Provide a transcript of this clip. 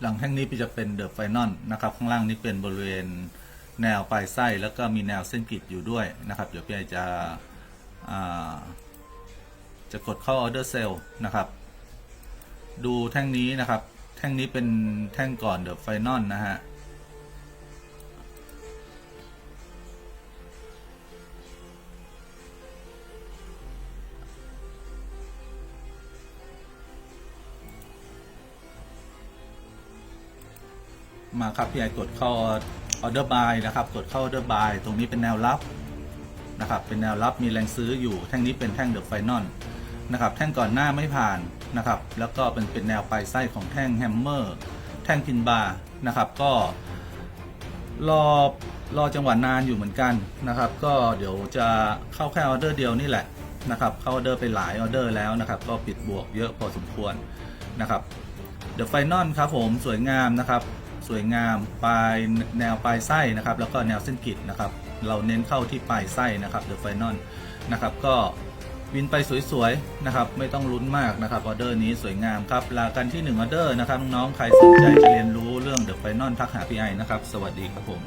หลังแท่งนี้จะเป็นเดอะไฟนอลนะครับ ข้างล่างนี้เป็นบริเวณแนวปลายไส้แล้วก็มีแนวเส้นกริดอยู่ด้วยนะครับ เดี๋ยวพี่ไอจะจะกดเข้าออเดอร์เซลนะครับ ดูแท่งนี้นะครับ แท่งนี้เป็นแท่งก่อนเดอะไฟนอลนะฮะ มาครับพี่ไอกดเข้าออเดอร์บายนะครับกดเข้าออเดอร์บายตรงนี้เป็นแนวรับนะครับเป็นแนวรับมีแรงซื้ออยู่แท่งนี้เป็นแท่งเดอะไฟนอลนะครับแท่งก่อนหน้าไม่ผ่านนะครับแล้วก็เป็นเป็นแนวปลายไส้ของแท่งแฮมเมอร์แท่งพินบาร์นะครับก็รอรอจังหวะนานอยู่เหมือนกันนะครับ ก็เดี๋ยวจะเข้าแค่ออเดอร์เดียวนี่แหละนะครับเข้าออเดอร์ไปหลายออเดอร์แล้วนะครับ ก็ปิดบวกเยอะพอสมควรนะครับเดอะไฟนอลครับผมสวยงามนะครับ สวยงามปลายแนวปลายไส้นะครับ แล้วก็แนวเส้นกรีดนะครับ เราเน้นเข้าที่ปลายไส้นะครับเดอะไฟนอลนะครับ ก็วินไปสวยๆนะครับ ไม่ต้องลุ้นมากนะครับออเดอร์นี้สวยงามครับลากันที่1ออเดอร์นะครับน้องๆใครสนใจจะเรียนรู้เรื่องเดอะไฟนอลทักหาพี่ไอนะครับ สวัสดีครับผม